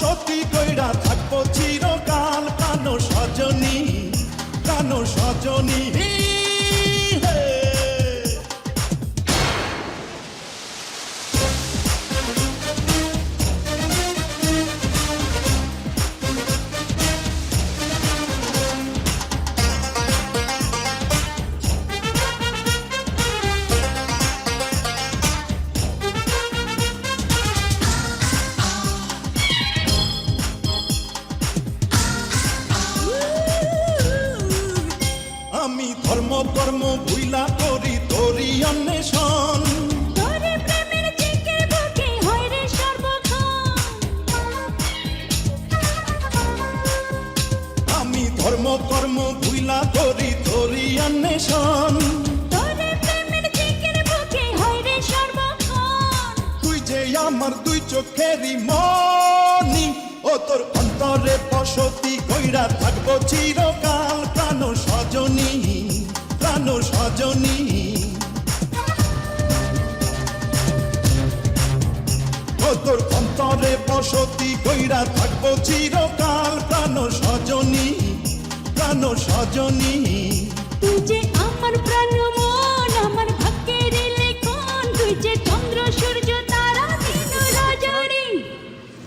বসতি কইরা থাকব চিরকাল কানো সজনী কানো সজনী। ধর্ম কর্ম ভুইলা করি তোরি অন্বেষণ আমি ধর্ম কর্ম ভুইলা করি তোরি অন্বেষণ। তোরে সর্বক্ষণ। তুই যে আমার দুই চোখেরই মনি ও তোর অন্তরে বসতি কইরা তোর অন্তরে বসতি কইরা থাকব চিরকাল প্রাণ সজনী প্রাণ সজনী। তুই যে আমার প্রাণ মন আমার ভাগ্যের লেখন তুই যে চন্দ্র সূর্য তারা দিন রজনী।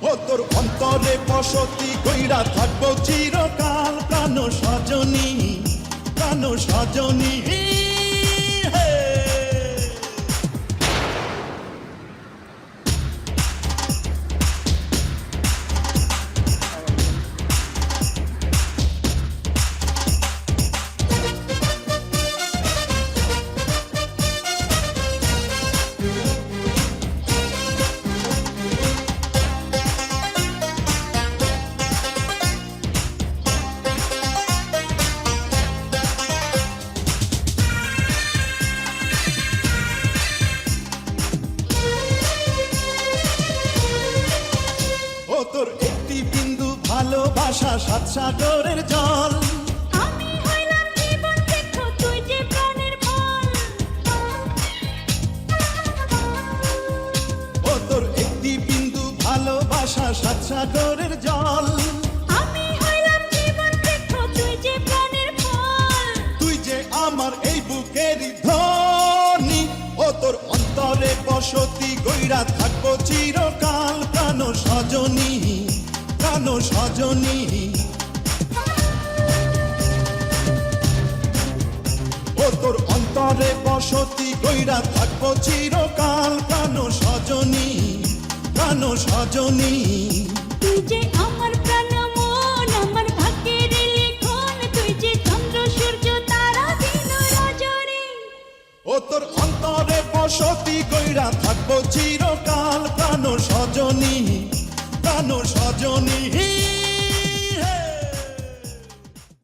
ও তোর অন্তরে বসতি কইরা থাকব চিরকাল প্রাণ সজনী প্রাণ সজনী। তোর একটি বিন্দু ভালোবাসা সাত সাগরের জল। তোর একটি বিন্দু ভালোবাসা সাত সাগরের জল। আমি হইলাম জীবন বৃক্ষ তুই যে প্রাণের ফল। তুই যে আমার এই বুকের ধনি ও তোর অন্তরে বসতি গইরা থাকব প্রাণ সজনী প্রাণ সজনী। ও তোর অন্তরে বসতি গইরা থাকব চিরকাল প্রাণ সজনী প্রাণ সজনী। তুই যে আমার প্রাণ মন আমার ভাগ্যের লেখন তুই যে চন্দ্র সূর্য তারা দিন রজনী। ও তোর অন্তরে বসতি কইরা থাকব চিরকাল প্রাণ সজনী। প্রাণ সজনী